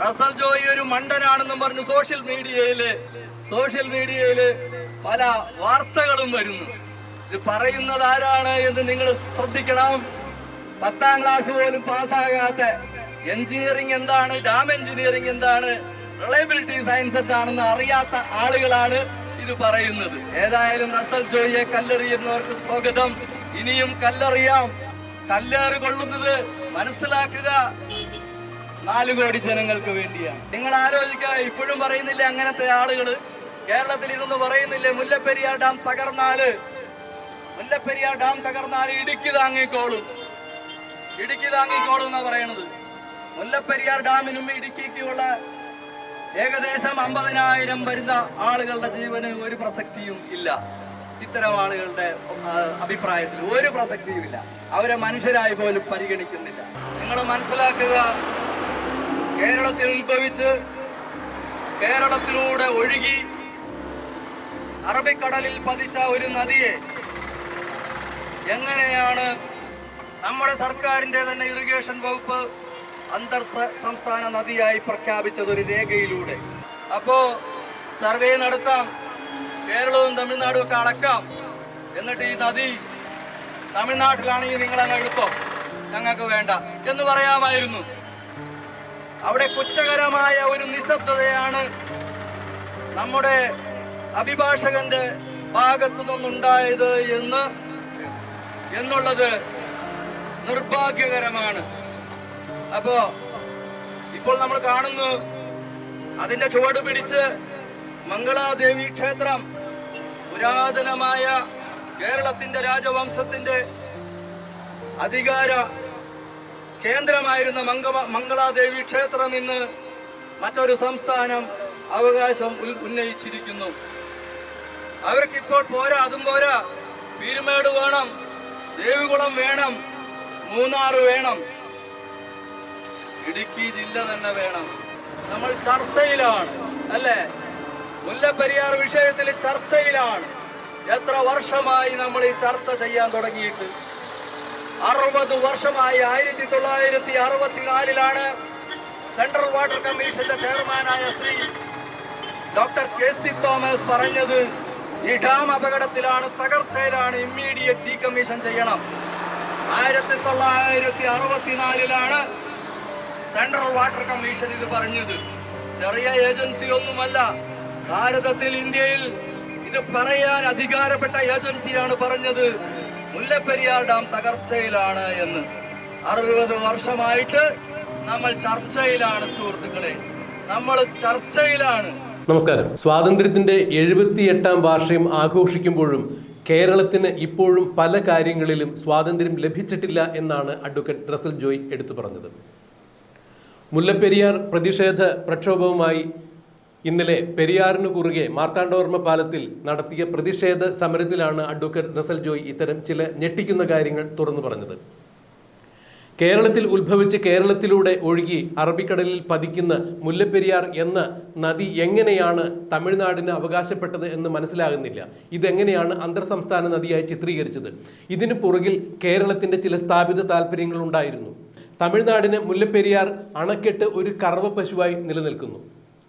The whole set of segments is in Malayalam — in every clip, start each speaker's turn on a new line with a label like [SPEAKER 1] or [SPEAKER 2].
[SPEAKER 1] റസൽ ജോയി ഒരു മണ്ടനാണെന്നും പറഞ്ഞ് സോഷ്യൽ മീഡിയയിൽ സോഷ്യൽ മീഡിയയിൽ പല വാർത്തകളും വരുന്നു. ഇത് പറയുന്നത് ആരാണ് എന്ന് നിങ്ങൾ ശ്രദ്ധിക്കണം. പത്താം ക്ലാസ് പോലും പാസ്സാകാത്ത എഞ്ചിനീയറിംഗ് എന്താണ് ഡാം എഞ്ചിനീയറിംഗ് എന്താണ് റിലയബിലിറ്റി സയൻസ് എന്താണെന്ന് അറിയാത്ത ആളുകളാണ് ഇത് പറയുന്നത്. ഏതായാലും റസൽ ജോയിയെ കല്ലെറിയുന്നവർക്ക് സ്വാഗതം. ഇനിയും കല്ലെറിയാം. കല്ലേറ് കൊള്ളുന്നത് മനസ്സിലാക്കുക. നാല് കോടി ജനങ്ങൾക്ക് വേണ്ടിയാണ്. നിങ്ങൾ ആലോചിക്കുക ഇപ്പോഴും പറയുന്നില്ലേ അങ്ങനത്തെ ആളുകൾ കേരളത്തിൽ ഇരുന്ന് പറയുന്നില്ലേ മുല്ലപ്പെരിയാർ ഡാം തകർന്നാൽ? മുല്ലപ്പെരിയാർ ഡാം തകർന്നാൽ ഇടുക്കി താങ്ങിക്കോളും. ഇടുക്കി താങ്ങിക്കോളും എന്നാ പറയണത്. മുല്ലപ്പെരിയാർ ഡാമിനും ഇടുക്കിക്കുള്ള ഏകദേശം അമ്പതിനായിരം വരുന്ന ആളുകളുടെ ജീവന് ഒരു പ്രസക്തിയും ഇല്ല. ഇത്തരം ആളുകളുടെ അഭിപ്രായത്തിൽ ഒരു പ്രസക്തിയും ഇല്ല. അവരെ മനുഷ്യരായി പോലും പരിഗണിക്കുന്നില്ല. നിങ്ങൾ മനസ്സിലാക്കുക കേരളത്തിൽ ഉത്ഭവിച്ച് കേരളത്തിലൂടെ ഒഴുകി അറബിക്കടലിൽ പതിച്ച ഒരു നദിയെ എങ്ങനെയാണ് നമ്മുടെ സർക്കാരിന്റെ തന്നെ ഇറിഗേഷൻ വകുപ്പ് അന്തർ സംസ്ഥാന നദിയായി പ്രഖ്യാപിച്ചത് ഒരു രേഖയിലൂടെ? അപ്പോ സർവേ നടത്താം കേരളവും തമിഴ്നാടും ഒക്കെ അടക്കാം എന്നിട്ട് ഈ നദി തമിഴ്നാട്ടിലാണെങ്കിൽ നിങ്ങൾ അങ്ങ് എടുത്തോ ഞങ്ങൾക്ക് വേണ്ട. എന്ന് പറയാമായിരുന്നു. അവിടെ കുറ്റകരമായ ഒരു നിശബ്ദതയാണ് നമ്മുടെ അഭിഭാഷകന്റെ ഭാഗത്തു നിന്നുണ്ടായത് എന്ന് എന്നുള്ളത് നിർഭാഗ്യകരമാണ്. അപ്പോ ഇപ്പോൾ നമ്മൾ കാണുന്നു അതിന്റെ ചുവട് പിടിച്ച് മംഗളാദേവി ക്ഷേത്രം പുരാതനമായ കേരളത്തിന്റെ രാജവംശത്തിന്റെ അധികാര കേന്ദ്രമായിരുന്ന മംഗ മംഗളാദേവി ക്ഷേത്രം ഇന്ന് മറ്റൊരു സംസ്ഥാനം അവകാശം ഉന്നയിച്ചിരിക്കുന്നു. അവർക്കിപ്പോൾ പോരാ അതും പോരാ. പീരുമേട് വേണം ദേവികുളം വേണം മൂന്നാർ വേണം. ഇടുക്കി ജില്ല തന്നെ വേണം. നമ്മൾ ചർച്ചയിലാണ് അല്ലേ? മുല്ലപ്പെരിയാർ വിഷയത്തിൽ ചർച്ചയിലാണ്. എത്ര വർഷമായി നമ്മൾ ഈ ചർച്ച ചെയ്യാൻ തുടങ്ങിയിട്ട്? അറുപത് വർഷമായി ആയിരത്തി തൊള്ളായിരത്തി അറുപത്തിനാലിലാണ് സെൻട്രൽ വാട്ടർ കമ്മീഷന്റെ ചെയർമാനായ Shri doctor K C Thomas പറഞ്ഞത് ഈ ഡാം അപകടത്തിലാണ് തകർച്ചയിലാണ് ഇമ്മീഡിയറ്റ് ഡീകമ്മീഷൻ ചെയ്യണം. ആയിരത്തി തൊള്ളായിരത്തി അറുപത്തിനാലിലാണ് സെൻട്രൽ വാട്ടർ കമ്മീഷൻ ഇത് പറഞ്ഞത്. ചെറിയ ഏജൻസി ഒന്നുമല്ല ഭാരതത്തിൽ ഇന്ത്യയിൽ ഇത് പറയാൻ അധികാരപ്പെട്ട ഏജൻസിയാണ് പറഞ്ഞത്. മുല്ലപ്പെരിയാർ ഡാം തകർച്ചയിലാണ് എന്ന്. അറുപത് വർഷമായിട്ട് നമ്മൾ ചർച്ചയിലാണ് സുഹൃത്തുക്കളെ. നമ്മൾ ചർച്ചയിലാണ്.
[SPEAKER 2] നമസ്കാരം. സ്വാതന്ത്ര്യത്തിന്റെ എഴുപത്തി എട്ടാം വാർഷികം ആഘോഷിക്കുമ്പോഴും കേരളത്തിന് ഇപ്പോഴും പല കാര്യങ്ങളിലും സ്വാതന്ത്ര്യം ലഭിച്ചിട്ടില്ല എന്നാണ് അഡ്വക്കേറ്റ് റസൽ ജോയ് എടുത്തു പറഞ്ഞത്. മുല്ലപ്പെരിയാർ പ്രതിഷേധ പ്രക്ഷോഭവുമായി ഇന്നലെ പെരിയാറിന് കുറുകെ മാർത്താണ്ഡവർമ്മ പാലത്തിൽ നടത്തിയ പ്രതിഷേധ സമരത്തിലാണ് അഡ്വക്കേറ്റ് റസൽ ജോയ് ഇത്തരം ചില ഞെട്ടിക്കുന്ന കാര്യങ്ങൾ തുറന്നു പറഞ്ഞത്. കേരളത്തിൽ ഉത്ഭവിച്ച് കേരളത്തിലൂടെ ഒഴുകി അറബിക്കടലിൽ പതിക്കുന്ന മുല്ലപ്പെരിയാർ എന്ന നദി എങ്ങനെയാണ് തമിഴ്നാടിന് അവകാശപ്പെട്ടത് എന്ന് മനസ്സിലാകുന്നില്ല. ഇതെങ്ങനെയാണ് അന്തർ സംസ്ഥാന നദിയായി ചിത്രീകരിച്ചത്? ഇതിനു പുറകിൽ കേരളത്തിന്റെ ചില സ്ഥാപിത താല്പര്യങ്ങൾ ഉണ്ടായിരുന്നു. തമിഴ്നാടിന് മുല്ലപ്പെരിയാർ അണക്കെട്ട് ഒരു കറവ പശുവായി നിലനിൽക്കുന്നു.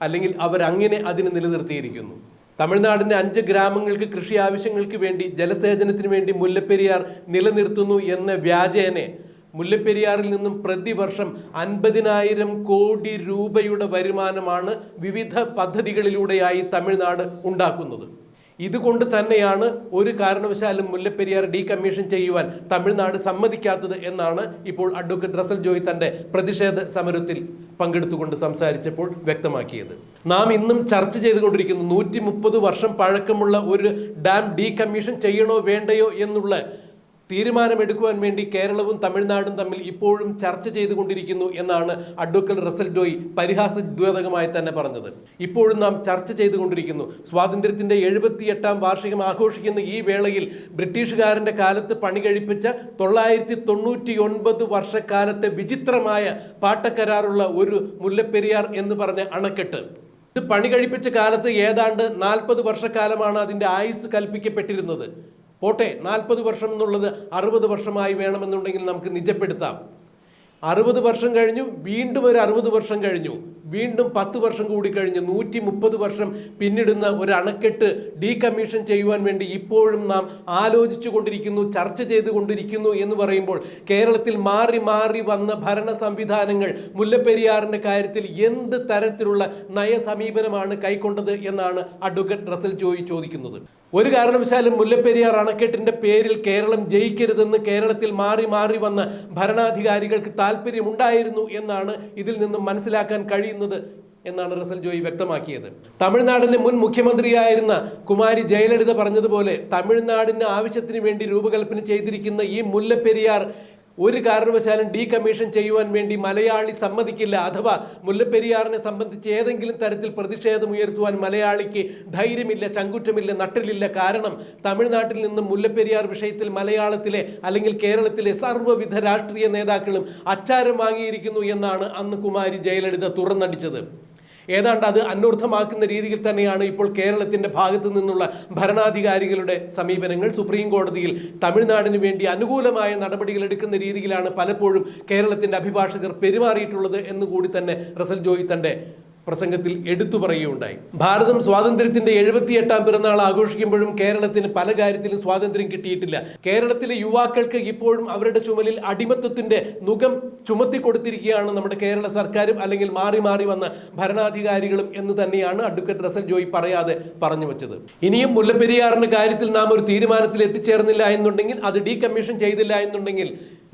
[SPEAKER 2] അല്ലെങ്കിൽ അവരങ്ങനെ അതിന് നിലനിർത്തിയിരിക്കുന്നു. തമിഴ്നാടിന്റെ അഞ്ച് ഗ്രാമങ്ങൾക്ക് കൃഷി ആവശ്യങ്ങൾക്ക് വേണ്ടി ജലസേചനത്തിന് വേണ്ടി മുല്ലപ്പെരിയാർ നിലനിർത്തുന്നു എന്ന വ്യാജേനെ മുല്ലപ്പെരിയാറിൽ നിന്നും പ്രതിവർഷം അൻപതിനായിരം കോടി രൂപയുടെ വരുമാനമാണ് വിവിധ പദ്ധതികളിലൂടെയായി തമിഴ്നാട് ഉണ്ടാക്കുന്നത്. ഇതുകൊണ്ട് തന്നെയാണ് ഒരു കാരണവശാലും മുല്ലപ്പെരിയാർ ഡീകമ്മീഷൻ ചെയ്യുവാൻ തമിഴ്നാട് സമ്മതിക്കാത്തത് എന്നാണ് ഇപ്പോൾ അഡ്വക്കേറ്റ് റസൽ ജോയ് തന്റെ പ്രതിഷേധ സമരത്തിൽ പങ്കെടുത്തുകൊണ്ട് സംസാരിച്ചപ്പോൾ വ്യക്തമാക്കിയത്. നാം ഇന്നും ചർച്ച ചെയ്തുകൊണ്ടിരിക്കുന്നു നൂറ്റി വർഷം പഴക്കമുള്ള ഒരു ഡാം ഡീകമ്മീഷൻ ചെയ്യണോ വേണ്ടയോ എന്നുള്ള തീരുമാനമെടുക്കുവാൻ വേണ്ടി കേരളവും തമിഴ്നാടും തമ്മിൽ ഇപ്പോഴും ചർച്ച ചെയ്തുകൊണ്ടിരിക്കുന്നു എന്നാണ് അഡ്വക്കൽ റസൽ ഡോയ് പരിഹാസദ്വേതകമായി തന്നെ പറഞ്ഞത്. ഇപ്പോഴും നാം ചർച്ച ചെയ്തുകൊണ്ടിരിക്കുന്നു. സ്വാതന്ത്ര്യത്തിന്റെ എഴുപത്തിയെട്ടാം വാർഷികം ആഘോഷിക്കുന്ന ഈ വേളയിൽ ബ്രിട്ടീഷുകാരന്റെ കാലത്ത് പണി കഴിപ്പിച്ച തൊള്ളായിരത്തി തൊണ്ണൂറ്റി ഒൻപത് വർഷക്കാലത്തെ വിചിത്രമായ പാട്ടക്കരാറുള്ള ഒരു മുല്ലപ്പെരിയാർ എന്ന് പറഞ്ഞ അണക്കെട്ട്. ഇത് പണി കഴിപ്പിച്ച കാലത്ത് ഏതാണ്ട് നാൽപ്പത് വർഷക്കാലമാണ് അതിന്റെ ആയുസ് കൽപ്പിക്കപ്പെട്ടിരുന്നത്. പോട്ടെ നാൽപ്പത് വർഷം എന്നുള്ളത് അറുപത് വർഷമായി വേണമെന്നുണ്ടെങ്കിൽ നമുക്ക് നിജപ്പെടുത്താം. അറുപത് വർഷം കഴിഞ്ഞു വീണ്ടും ഒരു അറുപത് വർഷം കഴിഞ്ഞു. വീണ്ടും പത്ത് വർഷം കൂടി കഴിഞ്ഞ് നൂറ്റി മുപ്പത് വർഷം പിന്നിടുന്ന ഒരു അണക്കെട്ട് ഡീകമ്മീഷൻ ചെയ്യുവാൻ വേണ്ടി ഇപ്പോഴും നാം ആലോചിച്ചു കൊണ്ടിരിക്കുന്നു ചർച്ച ചെയ്തുകൊണ്ടിരിക്കുന്നു എന്ന് പറയുമ്പോൾ കേരളത്തിൽ മാറി മാറി വന്ന ഭരണ സംവിധാനങ്ങൾ മുല്ലപ്പെരിയാറിന്റെ കാര്യത്തിൽ എന്ത് തരത്തിലുള്ള നയസമീപനമാണ് കൈക്കൊണ്ടത് എന്നാണ് അഡ്വക്കേറ്റ് റസൽ ജോയി ചോദിക്കുന്നത്. ഒരു കാരണവശാലും മുല്ലപ്പെരിയാർ അണക്കെട്ടിന്റെ പേരിൽ കേരളം ജയിക്കരുതെന്ന് കേരളത്തിൽ മാറി മാറി വന്ന ഭരണാധികാരികൾക്ക് താല്പര്യമുണ്ടായിരുന്നു എന്നാണ് ഇതിൽ നിന്നും മനസ്സിലാക്കാൻ കഴിയുന്നത്. എന്നാണ് റസൽ ജോയി വ്യക്തമാക്കിയത്. തമിഴ്നാടിന്റെ മുൻ മുഖ്യമന്ത്രിയായിരുന്ന കുമാരി ജയലളിത പറഞ്ഞതുപോലെ തമിഴ്നാടിന്റെ ആവശ്യത്തിന് വേണ്ടി രൂപകൽപ്പന ചെയ്തിരിക്കുന്ന ഈ മുല്ലപ്പെരിയാർ ഒരു കാരണവശാലും ഡീകമ്മീഷൻ ചെയ്യുവാൻ വേണ്ടി മലയാളി സമ്മതിക്കില്ല അഥവാ മുല്ലപ്പെരിയാറിനെ സംബന്ധിച്ച് ഏതെങ്കിലും തരത്തിൽ പ്രതിഷേധം ഉയർത്തുവാൻ മലയാളിക്ക് ധൈര്യമില്ല ചങ്കുറ്റമില്ല നട്ടിലില്ല. കാരണം തമിഴ്നാട്ടിൽ നിന്നും മുല്ലപ്പെരിയാർ വിഷയത്തിൽ മലയാളത്തിലെ അല്ലെങ്കിൽ കേരളത്തിലെ സർവവിധ രാഷ്ട്രീയ നേതാക്കളും അച്ചാരം വാങ്ങിയിരിക്കുന്നു എന്നാണ് അന്ന് കുമാരി ജയലളിത തുറന്നടിച്ചത്. ഏതാണ്ട് അത് അന്വർത്ഥമാക്കുന്ന രീതിയിൽ തന്നെയാണ് ഇപ്പോൾ കേരളത്തിന്റെ ഭാഗത്തു നിന്നുള്ള ഭരണാധികാരികളുടെ സമീപനങ്ങൾ. സുപ്രീം കോടതിയിൽ തമിഴ്നാടിന് വേണ്ടി അനുകൂലമായ നടപടികൾ എടുക്കുന്ന രീതിയിലാണ് പലപ്പോഴും കേരളത്തിന്റെ അഭിഭാഷകർ പെരുമാറിയിട്ടുള്ളത് എന്ന് കൂടി തന്നെ റസൽ ജോയി തന്റെ പ്രസംഗത്തിൽ എടുത്തു പറയുകയുണ്ടായി. ഭാരതം സ്വാതന്ത്ര്യത്തിന്റെ എഴുപത്തിയെട്ടാം പിറന്നാൾ ആഘോഷിക്കുമ്പോഴും കേരളത്തിന് പല കാര്യത്തിലും സ്വാതന്ത്ര്യം കിട്ടിയിട്ടില്ല. കേരളത്തിലെ യുവാക്കൾക്ക് ഇപ്പോഴും അവരുടെ ചുമലിൽ അടിമത്തത്തിന്റെ മുഖം ചുമത്തി കൊടുത്തിരിക്കുകയാണ് നമ്മുടെ കേരള സർക്കാരും അല്ലെങ്കിൽ മാറി മാറി വന്ന ഭരണാധികാരികളും എന്ന് തന്നെയാണ് അഡ്വക്കേറ്റ് റസൽ ജോയി പറയാതെ പറഞ്ഞു വെച്ചത്. ഇനിയും മുല്ലപ്പെരിയാറിന്റെ കാര്യത്തിൽ നാം ഒരു തീരുമാനത്തിൽ എത്തിച്ചേർന്നില്ല എന്നുണ്ടെങ്കിൽ അത് ഡീകമ്മീഷൻ ചെയ്തില്ല എന്നുണ്ടെങ്കിൽ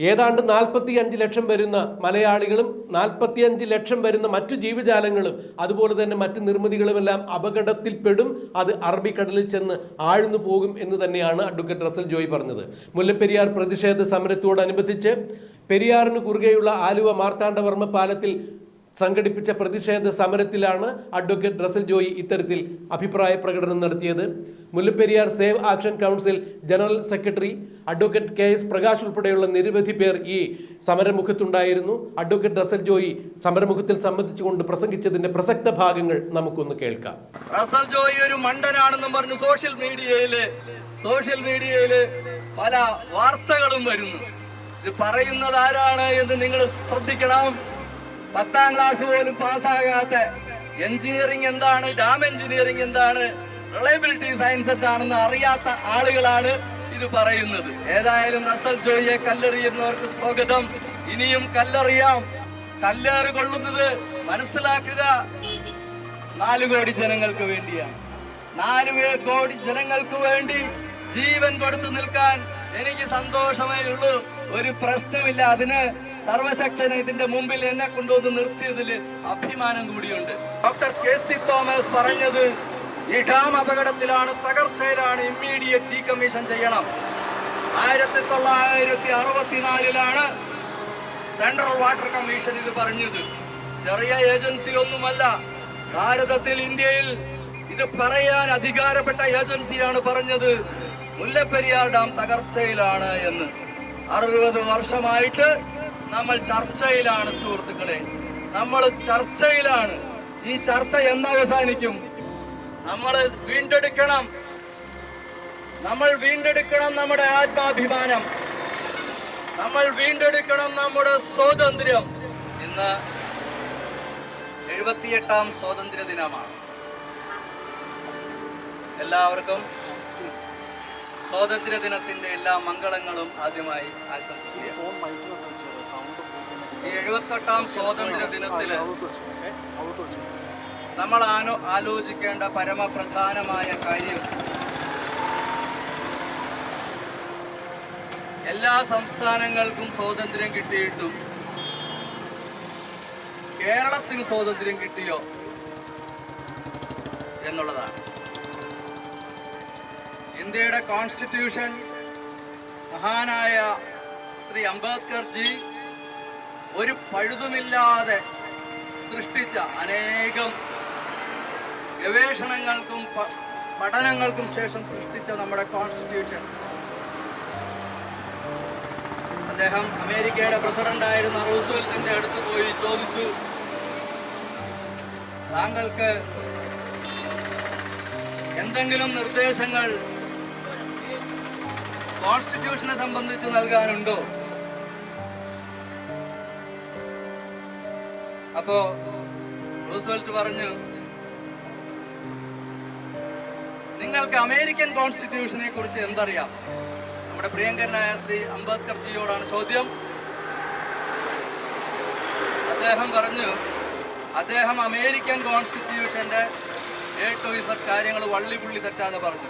[SPEAKER 2] ഏതാണ്ട് നാൽപ്പത്തി അഞ്ച് ലക്ഷം വരുന്ന മലയാളികളും നാൽപ്പത്തി അഞ്ച് ലക്ഷം വരുന്ന മറ്റു ജീവജാലങ്ങളും അതുപോലെ തന്നെ മറ്റു നിർമ്മിതികളുമെല്ലാം അപകടത്തിൽപ്പെടും. അത് അറബിക്കടലിൽ ചെന്ന് ആഴ്ന്നു പോകും എന്ന് തന്നെയാണ് അഡ്വക്കേറ്റ് റസൽ ജോയ് പറഞ്ഞത്. മുല്ലപ്പെരിയാർ പ്രതിഷേധ സമരത്തോടനുബന്ധിച്ച് പെരിയാറിന് കുറുകെയുള്ള ആലുവ മാർത്താണ്ഡവർമ്മ പാലത്തിൽ സംഘടിപ്പിച്ച പ്രതിഷേധ സമരത്തിലാണ് അഡ്വക്കേറ്റ് റസൽ ജോയി ഇത്തരത്തിൽ അഭിപ്രായ പ്രകടനം നടത്തിയത്. Mullaperiyar save action council general secretary advocate K S Prakash ഉൾപ്പെടെയുള്ള നിരവധി പേർ ഈ സമരമുഖത്തുണ്ടായിരുന്നു. അഡ്വക്കേറ്റ് റസൽ ജോയി സമരമുഖത്തിൽ സംബന്ധിച്ചുകൊണ്ട് പ്രസംഗിച്ചതിന്റെ പ്രസക്ത ഭാഗങ്ങൾ നമുക്കൊന്ന് കേൾക്കാം.
[SPEAKER 1] റസൽ ജോയി ഒരു മണ്ടനാണെന്നും പറഞ്ഞു സോഷ്യൽ മീഡിയയിൽ സോഷ്യൽ മീഡിയയിൽ പല വാർത്തകളും വരുന്നു. പറയുന്നത് ആരാണ് എന്ന് നിങ്ങൾ ശ്രദ്ധിക്കണം. പത്താം ക്ലാസ് പോലും പാസ്സാകാത്ത എഞ്ചിനീയറിംഗ് എന്താണ് ഡാം എഞ്ചിനീയറിംഗ് എന്താണ് റിലയബിലിറ്റി സയൻസ് എന്താണെന്ന് അറിയാത്ത ആളുകളാണ് ഇത് പറയുന്നത്. ഏതായാലും റസൽ ജോയിയെ കല്ലെറിയുന്നവർക്ക് സ്വാഗതം. ഇനിയും കല്ലെറിയാം. കല്ലേറ് കൊള്ളുന്നത് മനസ്സിലാക്കുക. നാലു കോടി ജനങ്ങൾക്ക് വേണ്ടിയാണ്. നാല് കോടി ജനങ്ങൾക്ക് വേണ്ടി ജീവൻ കൊടുത്തു നിൽക്കാൻ എനിക്ക് സന്തോഷമേ ഉള്ളൂ. ഒരു പ്രശ്നമില്ല. അതിന് സർവശക്തന് ഇതിന്റെ മുമ്പിൽ എന്നെ കൊണ്ടുവന്ന് നിർത്തിയതിൽ അഭിമാനം കൂടിയുണ്ട്. ഡോക്ടർ കെ സി തോമസ് പറഞ്ഞത് ഈ ഡാം അപകടത്തിലാണ് തകർച്ചയിലാണ് ഇമ്മീഡിയറ്റ് ഡീകമ്മീഷൻ ചെയ്യണം. ആയിരത്തി തൊള്ളായിരത്തി അറുപത്തിനാലിലാണ് സെൻട്രൽ വാട്ടർ കമ്മീഷൻ ഇത് പറഞ്ഞത്. ചെറിയ ഏജൻസി ഒന്നുമല്ല ഭാരതത്തിൽ ഇന്ത്യയിൽ ഇത് പറയാൻ അധികാരപ്പെട്ട ഏജൻസിയാണ് പറഞ്ഞത്. മുല്ലപ്പെരിയാർ ഡാം തകർച്ചയിലാണ് എന്ന്. അറുപത് വർഷമായിട്ട് നമ്മൾ ചർച്ചയിലാണ് സുഹൃത്തുക്കളെ. നമ്മൾ ചർച്ചയിലാണ്. ഈ ചർച്ച എന്നവസാനിക്കും നമ്മൾ വീണ്ടെടുക്കണം. നമ്മൾ വീണ്ടെടുക്കണം നമ്മുടെ ആത്മാഭിമാനം. നമ്മൾ വീണ്ടെടുക്കണം നമ്മുടെ സ്വാതന്ത്ര്യം. ഇന്ന് എഴുപത്തിയെട്ടാം സ്വാതന്ത്ര്യ ദിനമാണ്. എല്ലാവർക്കും സ്വാതന്ത്ര്യ ദിനത്തിന്റെ എല്ലാ മംഗളങ്ങളും ആദ്യമായി ആശംസിക്കുക എഴുപത്തെട്ടാം സ്വാതന്ത്ര്യ
[SPEAKER 3] ദിനത്തിൽ
[SPEAKER 1] നമ്മൾ ആനോ ആലോചിക്കേണ്ട പരമപ്രധാനമായ കാര്യം എല്ലാ സംസ്ഥാനങ്ങൾക്കും സ്വാതന്ത്ര്യം കിട്ടിയിട്ടും കേരളത്തിന് സ്വാതന്ത്ര്യം കിട്ടിയോ എന്നുള്ളതാണ്. ഇന്ത്യയുടെ കോൺസ്റ്റിറ്റ്യൂഷൻ മഹാനായ ശ്രീ അംബേദ്കർ ജി ഒരു പഴുതുമില്ലാതെ സൃഷ്ടിച്ച അനേകം ഗവേഷണങ്ങൾക്കും പഠനങ്ങൾക്കും ശേഷം സൃഷ്ടിച്ച നമ്മുടെ കോൺസ്റ്റിറ്റ്യൂഷൻ അദ്ദേഹം അമേരിക്കയുടെ പ്രസിഡന്റ് ആയിരുന്ന റൂസ്വെൽറ്റിന്റെ അടുത്ത് പോയി ചോദിച്ചു താങ്കൾക്ക് എന്തെങ്കിലും നിർദ്ദേശങ്ങൾ കോൺസ്റ്റിറ്റ്യൂഷനെ സംബന്ധിച്ച് നൽകാനുണ്ടോ? അപ്പോ റൂസ്വെൽറ്റ് പറഞ്ഞു നിങ്ങൾക്ക് അമേരിക്കൻ കോൺസ്റ്റിറ്റ്യൂഷനെ കുറിച്ച് എന്തറിയാം? നമ്മുടെ പ്രിയങ്കരനായ ശ്രീ അംബേദ്കർ ജിയോടാണ് ചോദ്യം. അദ്ദേഹം പറഞ്ഞു അദ്ദേഹം അമേരിക്കൻ കോൺസ്റ്റിറ്റ്യൂഷന്റെ എ ടു ഇസഡ് കാര്യങ്ങൾ വള്ളിപുള്ളി തെറ്റാതെ പറഞ്ഞു.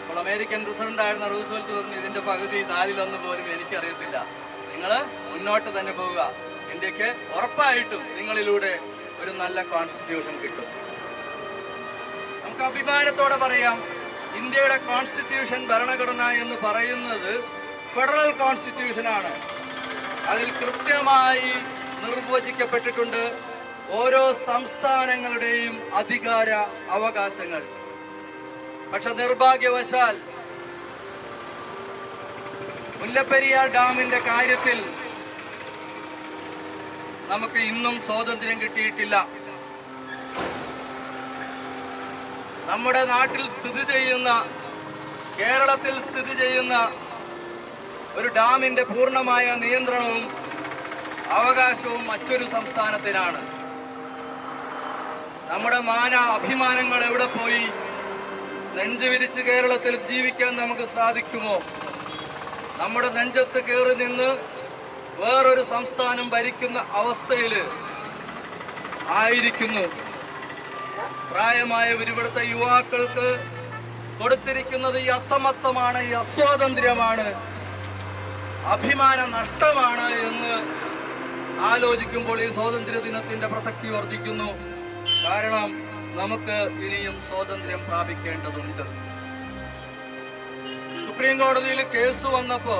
[SPEAKER 1] അപ്പോൾ അമേരിക്കൻ പ്രസിഡന്റ് ആയിരുന്ന റൂസ്വെൽറ്റ് പറഞ്ഞു ഇതിന്റെ പകുതി നാലിലൊന്ന് പോലും എനിക്കറിയത്തില്ല. നിങ്ങൾ മുന്നോട്ട് തന്നെ പോവുക. ഇന്ത്യയ്ക്ക് ഉറപ്പായിട്ടും നിങ്ങളിലൂടെ ഒരു നല്ല കോൺസ്റ്റിറ്റ്യൂഷൻ കിട്ടും. നമുക്ക് അഭിമാനത്തോടെ പറയാം ഇന്ത്യയുടെ കോൺസ്റ്റിറ്റ്യൂഷൻ ഭരണഘടന എന്ന് പറയുന്നത് ഫെഡറൽ കോൺസ്റ്റിറ്റ്യൂഷൻ ആണ്. അതിൽ കൃത്യമായി നിർവചിക്കപ്പെട്ടിട്ടുണ്ട് ഓരോ സംസ്ഥാനങ്ങളുടെയും അധികാര അവകാശങ്ങൾ. പക്ഷെ നിർഭാഗ്യവശാൽ മുല്ലപ്പെരിയാർ ഡാമിന്റെ കാര്യത്തിൽ നമുക്ക് ഇന്നും സ്വാതന്ത്ര്യം കിട്ടിയിട്ടില്ല. നമ്മുടെ നാട്ടിൽ സ്ഥിതി ചെയ്യുന്ന കേരളത്തിൽ സ്ഥിതി ചെയ്യുന്ന ഒരു ഡാമിന്റെ പൂർണമായ നിയന്ത്രണവും അവകാശവും മറ്റൊരു സംസ്ഥാനത്തിനാണ്. നമ്മുടെ മാന അഭിമാനങ്ങൾ എവിടെ പോയി? നെഞ്ചു വിരിച്ച് കേരളത്തിൽ ജീവിക്കാൻ നമുക്ക് സാധിക്കുമോ? നമ്മുടെ നെഞ്ചത്ത് കയറി നിന്ന് വേറൊരു സംസ്ഥാനം ഭരിക്കുന്ന അവസ്ഥയിൽ ആയിരിക്കുന്നു. പ്രായമായവർ ഇവിടുത്തെ യുവാക്കൾക്ക് കൊടുത്തിരിക്കുന്നത് ഈ അസമത്വമാണ് ഈ അസ്വാതന്ത്ര്യമാണ് അഭിമാന നഷ്ടമാണ് എന്ന് ആലോചിക്കുമ്പോൾ ഈ സ്വാതന്ത്ര്യ ദിനത്തിന്റെ പ്രസക്തി വർദ്ധിക്കുന്നു. കാരണം നമുക്ക് ഇനിയും സ്വാതന്ത്ര്യം പ്രാപിക്കേണ്ടതുണ്ട്. സുപ്രീം കോടതിയിൽ കേസ് വന്നപ്പോ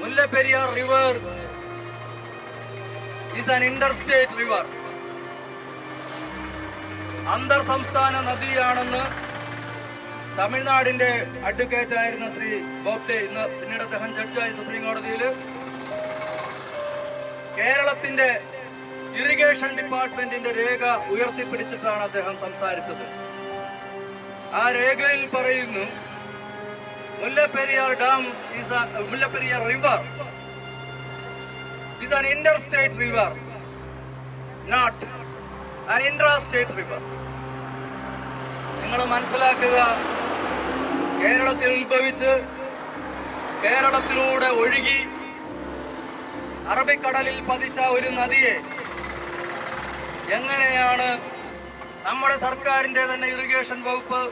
[SPEAKER 1] Mullaperiyar river is an interstate river അന്തർ സംസ്ഥാന നദിയാണെന്ന് തമിഴ്നാടിന്റെ അഡ്വക്കേറ്റ് ആയിരുന്ന ശ്രീ ബോബ്ഡെ ഇന്ന് പിന്നീട് അദ്ദേഹം ജഡ്ജായി സുപ്രീം കോടതിയിൽ. കേരളത്തിന്റെ ഇറിഗേഷൻ ഡിപ്പാർട്ട്മെന്റിന്റെ രേഖ ഉയർത്തിപ്പിടിച്ചിട്ടാണ് അദ്ദേഹം സംസാരിച്ചത്. ആ രേഖയിൽ പറയുന്നു Mullaperiyar dam is Mullaperiyar river is an interstate river, not an intrastate river. നിങ്ങൾ മനസ്സിലാക്കുക കേരളത്തിൽ ഉത്ഭവിച്ച് കേരളത്തിലൂടെ ഒഴുകി അറബിക്കടലിൽ പതിച്ച ഒരു നദിയെ എങ്ങനെയാണ് നമ്മുടെ സർക്കാരിന്റെ തന്നെ ഇറിഗേഷൻ വകുപ്പ്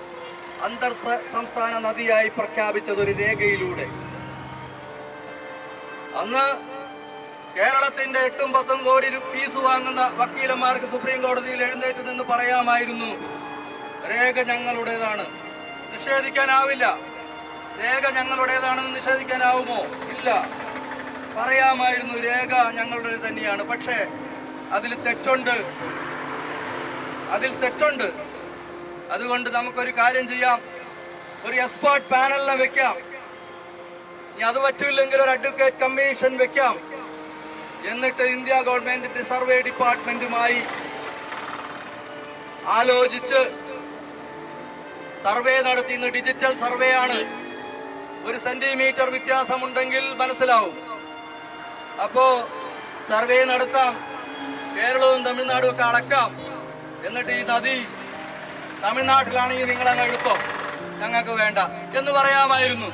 [SPEAKER 1] അന്തർ സംസ്ഥാന നദിയായി പ്രഖ്യാപിച്ചത് ഒരു രേഖയിലൂടെ. അന്ന് കേരളത്തിന്റെ എട്ടും പത്തും കോടി ഫീസ് വാങ്ങുന്ന വക്കീലന്മാർക്ക് സുപ്രീം കോടതിയിൽ എഴുന്നേറ്റ് നിന്ന് പറയാമായിരുന്നു രേഖ ഞങ്ങളുടേതാണ്. നിഷേധിക്കാനാവില്ല. രേഖ ഞങ്ങളുടേതാണെന്ന് നിഷേധിക്കാനാവുമോ? ഇല്ല. പറയാമായിരുന്നു രേഖ ഞങ്ങളുടെ തന്നെയാണ്. പക്ഷേ അതിൽ തെറ്റുണ്ട്. അതിൽ തെറ്റുണ്ട്. അതുകൊണ്ട് നമുക്കൊരു കാര്യം ചെയ്യാം. ഒരു എക്സ്പേർട്ട് പാനലിനെ വെക്കാം. ഇനി അത് പറ്റില്ലെങ്കിൽ ഒരു അഡ്വക്കേറ്റ് കമ്മീഷൻ വെക്കാം. എന്നിട്ട് ഇന്ത്യ ഗവൺമെന്റിന്റെ സർവേ ഡിപ്പാർട്ട്മെന്റുമായി ആലോചിച്ച് സർവേ നടത്തി. നടത്തിയ ഡിജിറ്റൽ സർവേ ആണ്. ഒരു സെന്റിമീറ്റർ വ്യത്യാസമുണ്ടെങ്കിൽ മനസ്സിലാവും. അപ്പോ സർവേ നടത്താം. കേരളവും തമിഴ്നാടും ഒക്കെ അടക്കാം. എന്നിട്ട് ഈ നദി തമിഴ്നാട്ടിലാണെങ്കിൽ നിങ്ങൾ അങ്ങ് എടുത്തോ ഞങ്ങൾക്ക് വേണ്ട. എന്ന് പറയാമായിരുന്നു.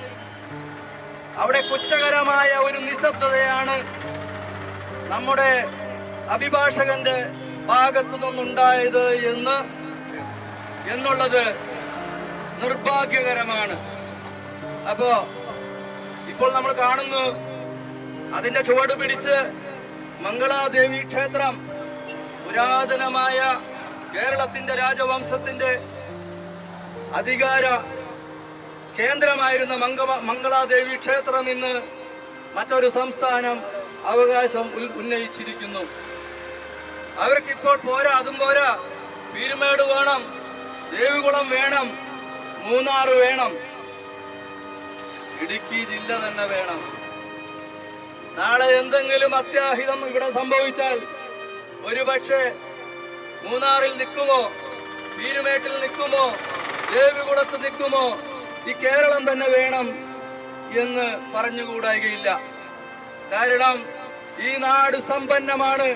[SPEAKER 1] അവിടെ കുറ്റകരമായ ഒരു നിശബ്ദതയാണ് നമ്മുടെ അഭിഭാഷകന്റെ ഭാഗത്തു നിന്നുണ്ടായത് എന്ന് എന്നുള്ളത് നിർഭാഗ്യകരമാണ്. അപ്പോ ഇപ്പോൾ നമ്മൾ കാണുന്നു അതിന്റെ ചുവട് പിടിച്ച് മംഗളാദേവി ക്ഷേത്രം പുരാതനമായ കേരളത്തിന്റെ രാജവംശത്തിന്റെ അധികാര കേന്ദ്രമായിരുന്ന മംഗ മംഗളാദേവി ക്ഷേത്രം ഇന്ന് മറ്റൊരു സംസ്ഥാനം അവകാശം ഉന്നയിച്ചിരിക്കുന്നു. അവർക്കിപ്പോൾ പോരാ അതും പോരാ. പീരുമേട് വേണം ദേവികുളം വേണം മൂന്നാർ വേണം. ഇടുക്കി ജില്ല തന്നെ വേണം. നാളെ എന്തെങ്കിലും അത്യാഹിതം ഇവിടെ സംഭവിച്ചാൽ ഒരുപക്ഷെ മൂന്നാറിൽ നിൽക്കുമോ? വീരുമേട്ടിൽ നിൽക്കുമോ? ദേവികുളത്ത് നിൽക്കുമോ? ഈ കേരളം തന്നെ വേണം എന്ന് പറഞ്ഞുകൂടായികയില്ല. കാരണം ഈ നാട് സമ്പന്നമാണ്.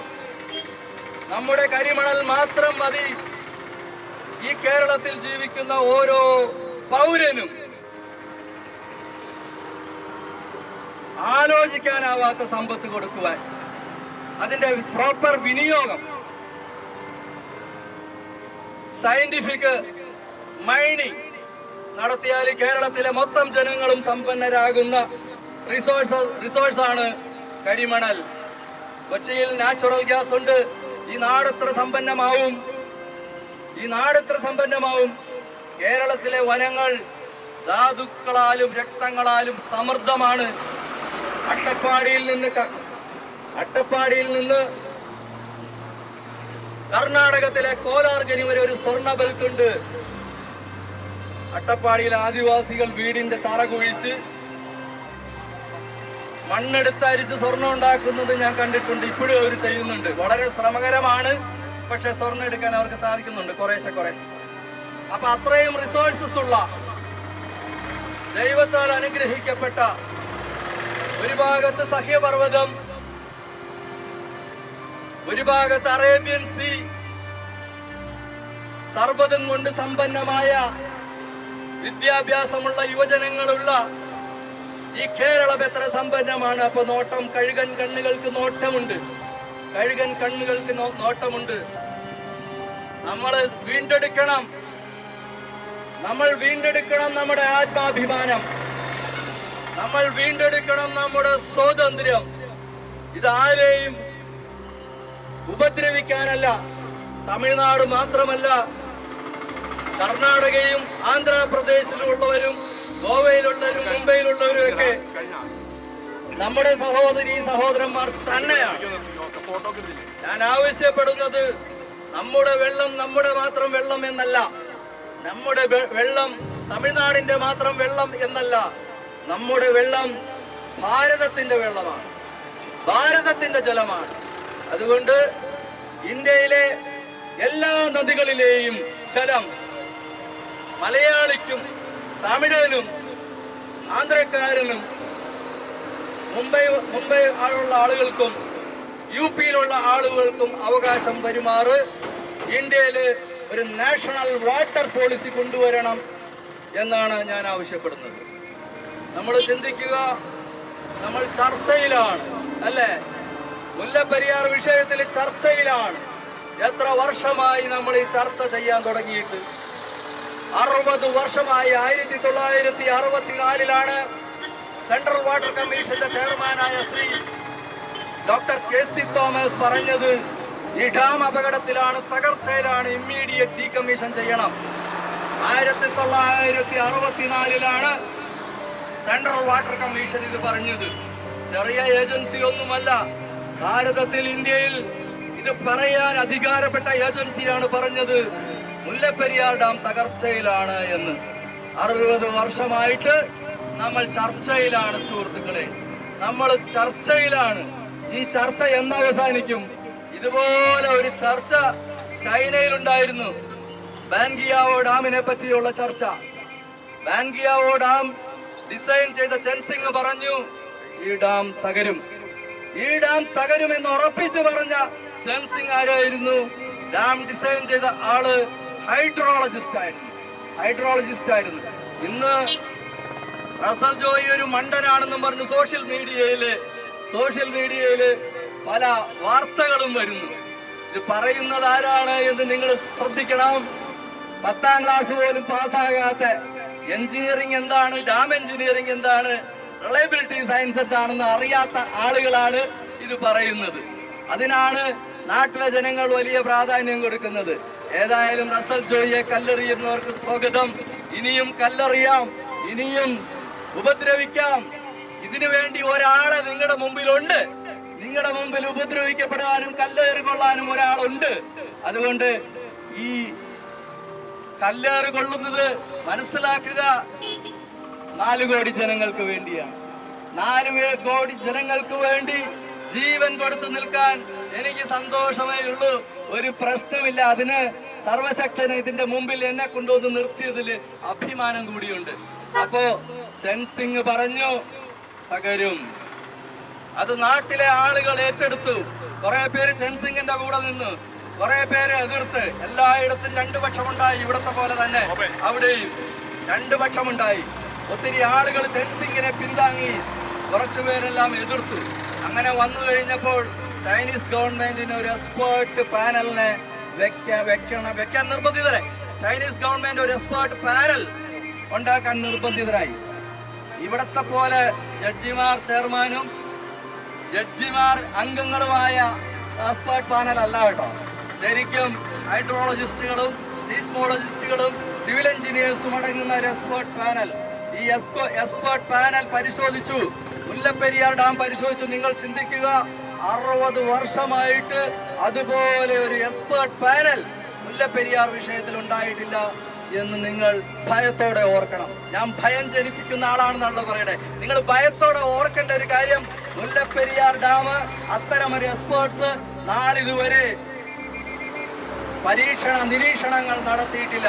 [SPEAKER 1] നമ്മുടെ കരിമണൽ മാത്രം മതി. ഈ കേരളത്തിൽ ജീവിക്കുന്ന ഓരോ പൗരനും ആലോചിക്കാനാവാത്ത സമ്പത്ത് കൊടുക്കുവാൻ അതിന്റെ പ്രോപ്പർ വിനിയോഗം സയന്റിഫിക് മൈനിങ് നടത്തിയാൽ കേരളത്തിലെ മൊത്തം ജനങ്ങളും സമ്പന്നരാകുന്ന റിസോഴ്സ് റിസോഴ്സാണ് കരിമണൽ. കൊച്ചിയിൽ നാച്ചുറൽ ഗ്യാസ് ഉണ്ട്. ഈ നാട് എത്ര സമ്പന്നമാവും? ഈ നാട് എത്ര സമ്പന്നമാവും? കേരളത്തിലെ വനങ്ങൾ ധാതുക്കളാലും രക്തങ്ങളാലും സമൃദ്ധമാണ്. അട്ടപ്പാടിയിൽ നിന്ന് അട്ടപ്പാടിയിൽ നിന്ന് കർണാടകത്തിലെ കോലാർഗനി വരെ ഒരു സ്വർണ ബെൽക്കുണ്ട് അട്ടപ്പാടിയിലെ ആദിവാസികൾ വീടിന്റെ തറ കുഴിച്ച് മണ്ണെടുത്തരിച്ച് സ്വർണം ഉണ്ടാക്കുന്നത് ഞാൻ കണ്ടിട്ടുണ്ട് ഇപ്പോഴും അവർ ചെയ്യുന്നുണ്ട്. വളരെ ശ്രമകരമാണ് പക്ഷെ സ്വർണം എടുക്കാൻ അവർക്ക് സാധിക്കുന്നുണ്ട് കുറേശ്ശെ കുറേശ്ശെ. അപ്പൊ അത്രയും റിസോഴ്സസ് ഉള്ള ദൈവത്താൽ അനുഗ്രഹിക്കപ്പെട്ട ഒരു ഭാഗത്ത് സഹ്യപർവതം ഒരു ഭാഗത്ത് അറേബ്യൻ സീ സർവതും കൊണ്ട് സമ്പന്നമായ വിദ്യാഭ്യാസമുള്ള യുവജനങ്ങളുള്ള ഈ കേരളം എത്ര സമ്പന്നമാണ്. അപ്പൊ നോട്ടം കഴുകൻ കണ്ണുകൾക്ക് നോട്ടമുണ്ട്. കഴുകൻ കണ്ണുകൾക്ക് നോട്ടമുണ്ട്. നമ്മൾ വീണ്ടെടുക്കണം. നമ്മൾ വീണ്ടെടുക്കണം നമ്മുടെ ആത്മാഭിമാനം. നമ്മൾ വീണ്ടെടുക്കണം നമ്മുടെ സ്വാതന്ത്ര്യം. ഇതാരെയും ഉപദ്രവിക്കാനല്ല. തമിഴ്നാട് മാത്രമല്ല കർണാടകയും ആന്ധ്രാപ്രദേശിലുള്ളവരും ഗോവയിലുള്ളവരും മുംബൈയിലുള്ളവരും ഒക്കെ നമ്മുടെ സഹോദരി സഹോദരന്മാർ തന്നെയാണ്. ഞാൻ ആവശ്യപ്പെടുന്നത് നമ്മുടെ വെള്ളം നമ്മുടെ മാത്രം വെള്ളം എന്നല്ല. നമ്മുടെ വെള്ളം തമിഴ്നാടിന്റെ മാത്രം വെള്ളം എന്നല്ല. നമ്മുടെ വെള്ളം ഭാരതത്തിന്റെ വെള്ളമാണ്. ഭാരതത്തിന്റെ ജലമാണ്. അതുകൊണ്ട് ഇന്ത്യയിലെ എല്ലാ നദികളിലെയും ജലം മലയാളിക്കും തമിഴനും ആന്ധ്രക്കാരനും മുംബൈ മുംബൈ ആളുള്ള ആളുകൾക്കും യു പിയിലുള്ള ആളുകൾക്കും അവകാശം വരുമാറ് ഇന്ത്യയിൽ ഒരു നാഷണൽ വാട്ടർ പോളിസി കൊണ്ടുവരണം എന്നാണ് ഞാൻ ആവശ്യപ്പെടുന്നത്. നമ്മൾ ചിന്തിക്കുക നമ്മൾ ചർച്ചയിലാണ് അല്ലേ? മുല്ലപ്പെരിയാർ വിഷയത്തിൽ ചർച്ചയിലാണ്. എത്ര വർഷമായി നമ്മൾ ഈ ചർച്ച ചെയ്യാൻ തുടങ്ങിയിട്ട്? അറുപത് വർഷമായി ആയിരത്തി തൊള്ളായിരത്തി അറുപത്തിനാലിലാണ് സെൻട്രൽ വാട്ടർ കമ്മീഷന്റെ ചെയർമാനായ Shri doctor K C Thomas പറഞ്ഞത് ഈ ഡാം അപകടത്തിലാണ് തകർച്ചയിലാണ് ഇമ്മീഡിയറ്റ് ഡീകമ്മീഷൻ ചെയ്യണം. ആയിരത്തി തൊള്ളായിരത്തി അറുപത്തിനാലിലാണ് സെൻട്രൽ വാട്ടർ കമ്മീഷൻ ഇത് പറഞ്ഞത്. ചെറിയ ഏജൻസി ഒന്നുമല്ല ഭാരതത്തിൽ ഇന്ത്യയിൽ ഇത് പറയാൻ അധികാരപ്പെട്ട ഏജൻസിയാണ് പറഞ്ഞത്. മുല്ലപ്പെരിയാർ ഡാം തകർച്ചയിലാണ് എന്ന്. അറുപത് വർഷമായിട്ട് നമ്മൾ ചർച്ചയിലാണ് സുഹൃത്തുക്കളെ. നമ്മൾ ചർച്ചയിലാണ്. ഈ ചർച്ച എന്ന് അവസാനിക്കും ഇതുപോലെ ഒരു ചർച്ച ചൈനയിലുണ്ടായിരുന്നു. ബാൻഗിയാവോ ഡാമിനെ പറ്റിയുള്ള ചർച്ച. ബാൻഗിയാവോ ഡാം ഡിസൈൻ ചെയ്ത ചെൻസിംഗ് പറഞ്ഞു ഈ ഡാം തകരും. ഈ ഡാം തകരുമെന്ന് ഉറപ്പിച്ചു പറഞ്ഞ സെൻസിംഗ് ആരായിരുന്നു? ഡാം ഡിസൈൻ ചെയ്ത ആൾ ഹൈഡ്രോളജിസ്റ്റ് ആയിരുന്നു. ഹൈഡ്രോളജിസ്റ്റ് ആയിരുന്നു. ഇന്ന് റസൽ ജോയി ഒരു മണ്ടനാണെന്നും പറഞ്ഞ് സോഷ്യൽ മീഡിയയിൽ സോഷ്യൽ മീഡിയയിൽ പല വാർത്തകളും വരുന്നു. ഇത് പറയുന്നത് ആരാണ് എന്ന് നിങ്ങൾ ശ്രദ്ധിക്കണം. പത്താം ക്ലാസ് പോലും പാസ്സാകാത്ത എഞ്ചിനീയറിംഗ് എന്താണ്? ഡാം എഞ്ചിനീയറിംഗ് എന്താണ്? റിലയബിലിറ്റി സയൻസ് എന്താണെന്ന് അറിയാത്ത ആളുകളാണ് ഇത് പറയുന്നത്. അതിനാണ് നാട്ടിലെ ജനങ്ങൾ വലിയ പ്രാധാന്യം കൊടുക്കുന്നത്. ഏതായാലും റസൽ ജോയിയെ കല്ലെറിയുന്നവർക്ക് സ്വാഗതം. ഇനിയും കല്ലെറിയാം ഇനിയും ഉപദ്രവിക്കാം. ഇതിനു വേണ്ടി ഒരാളെ നിങ്ങളുടെ മുമ്പിലുണ്ട്. നിങ്ങളുടെ മുമ്പിൽ ഉപദ്രവിക്കപ്പെടാനും കല്ലേറുകൊള്ളാനും ഒരാളുണ്ട്. അതുകൊണ്ട് ഈ കല്ലേറ് കൊള്ളുന്നത് മനസ്സിലാക്കുക. നാല് കോടി ജനങ്ങൾക്ക് വേണ്ടിയാണ്. നാല് കോടി ജനങ്ങൾക്ക് വേണ്ടി ജീവൻ കൊടുത്തു നിൽക്കാൻ എനിക്ക് സന്തോഷമേ ഉള്ളൂ. ഒരു പ്രശ്നമില്ല. അതിന് സർവശക്തന് ഇതിന്റെ മുമ്പിൽ എന്നെ കൊണ്ടുവന്ന് നിർത്തിയതിൽ അഭിമാനം കൂടിയുണ്ട്. അപ്പോ സെൻസിങ് പറഞ്ഞു തകരും. അത് നാട്ടിലെ ആളുകൾ ഏറ്റെടുത്തു. കുറെ പേര് ചെൻസിംഗിന്റെ കൂടെ നിന്ന്. കുറെ പേര് എതിർത്ത്. എല്ലായിടത്തും രണ്ടു പക്ഷമുണ്ടായി. ഇവിടത്തെ പോലെ തന്നെ അവിടെയും രണ്ടു പക്ഷമുണ്ടായി. ഒത്തിരി ആളുകൾ ചെൻസിംഗിനെ പിന്താങ്ങി. കുറച്ചു പേരെല്ലാം എതിർത്തു. അങ്ങനെ വന്നു കഴിഞ്ഞപ്പോൾ ചൈനീസ് ഗവൺമെന്റിന് ഒരു എക്സ്പേർട്ട് പാനലിനെ വെക്ക വെക്കണം വെക്കാൻ നിർബന്ധിതരെ ചൈനീസ് ഗവൺമെന്റ് ഒരു എക്സ്പേർട്ട് പാനൽ ഉണ്ടാക്കാൻ നിർബന്ധിതരായി. ഇവിടത്തെ പോലെ ജഡ്ജിമാർ ചെയർമാനും ജഡ്ജിമാർ അംഗങ്ങളുമായ എക്സ്പേർട്ട് പാനൽ അല്ല കേട്ടോ. ശരിക്കും ഹൈഡ്രോളജിസ്റ്റുകളും സീസ്മോളജിസ്റ്റുകളും സിവിൽ എഞ്ചിനീയേഴ്സും അടങ്ങുന്ന ഒരു എക്സ്പേർട്ട് പാനൽ. ഈ എക്സ്പേർട്ട് പാനൽ പരിശോധിച്ചു. മുല്ലപ്പെരിയാർ ഡാം പരിശോധിച്ചു. നിങ്ങൾ ചിന്തിക്കുക അറുപത് വർഷമായിട്ട് അതുപോലെ ഒരു എക്സ്പേർട്ട് പാനൽ മുല്ലപ്പെരിയാർ വിഷയത്തിൽ ഉണ്ടായിട്ടില്ല എന്ന് നിങ്ങൾ ഭയത്തോടെ ഓർക്കണം. ഞാൻ ഭയം ജനിപ്പിക്കുന്ന ആളാണെന്നുള്ള പറയട്ടെ നിങ്ങൾ ഭയത്തോടെ ഓർക്കേണ്ട ഒരു കാര്യം മുല്ലപ്പെരിയാർ ഡാം അത്തരം ഒരു എക്സ്പേർട്സ് നാളിതുവരെ പരീക്ഷണ നിരീക്ഷണങ്ങൾ നടത്തിയിട്ടില്ല.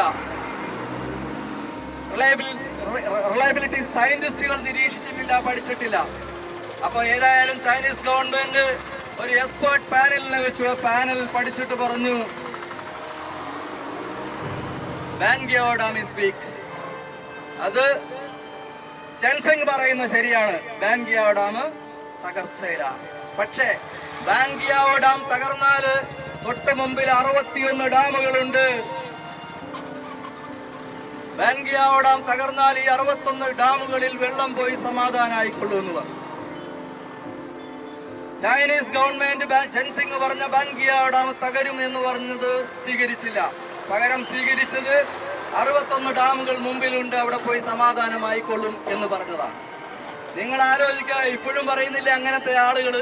[SPEAKER 1] റിലയബിലിറ്റി സയന്റിസ്റ്റുകൾ നിരീക്ഷിച്ചിട്ടില്ല പഠിച്ചിട്ടില്ല. അപ്പൊ ഏതായാലും ചൈനീസ് ഗവൺമെന്റ് ഒരു എക്സ്പേർട്ട് പാനലിനെ വെച്ചു. ആ പാനൽ പഠിച്ചിട്ട് പറഞ്ഞു ബാൻഗിയോ അത് ചെൻസിംഗ് പറയുന്നത് ശരിയാണ്. ബാൻഗിയാവോ ഡാം തകർച്ചയിലാണ് പക്ഷേ ബാൻഗിയാവോ ഡാം തകർന്നാൽ തൊട്ട് മുമ്പിൽ അറുപത്തിയൊന്ന് ഡാമുകളുണ്ട്. ബാൻഗിയാവോ ഡാം തകർന്നാൽ ഈ അറുപത്തൊന്ന് ഡാമുകളിൽ വെള്ളം പോയി സമാധാനമായിക്കൊള്ളൂ എന്ന് പറഞ്ഞു. ചൈനീസ് ഗവൺമെന്റ് ചെൻസിംഗ് പറഞ്ഞ ബാൻഗിയാവ് ഡാം തകരും എന്ന് പറഞ്ഞത് സ്വീകരിച്ചില്ല. പകരം സ്വീകരിച്ചത് അറുപത്തൊന്ന് ഡാമുകൾ മുമ്പിലുണ്ട് അവിടെ പോയി സമാധാനമായിക്കൊള്ളും എന്ന് പറഞ്ഞതാണ്. നിങ്ങൾ ആലോചിക്കുക ഇപ്പോഴും പറയുന്നില്ല അങ്ങനത്തെ ആളുകൾ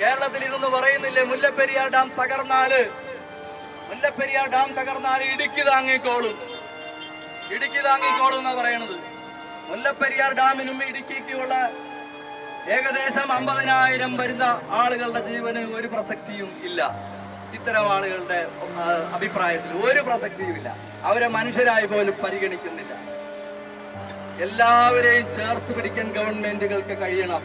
[SPEAKER 1] കേരളത്തിൽ ഇരുന്ന് പറയുന്നില്ലേ മുല്ലപ്പെരിയാർ ഡാം തകർന്നാൽ? മുല്ലപ്പെരിയാർ ഡാം തകർന്നാൽ ഇടുക്കി താങ്ങിക്കോളും. ഇടുക്കി താങ്ങിക്കോളും എന്നാ പറയണത്. മുല്ലപ്പെരിയാർ ഡാമിനും ഇടുക്കിക്കുള്ള ഏകദേശം അമ്പതിനായിരം വരുന്ന ആളുകളുടെ ജീവന് ഒരു പ്രസക്തിയും ഇല്ല. ഇത്തരം ആളുകളുടെ അഭിപ്രായത്തിൽ ഒരു പ്രസക്തിയും ഇല്ല. അവരെ മനുഷ്യരായി പോലും പരിഗണിക്കുന്നില്ല. എല്ലാവരെയും ചേർത്ത് പിടിക്കാൻ ഗവൺമെന്റുകൾക്ക് കഴിയണം.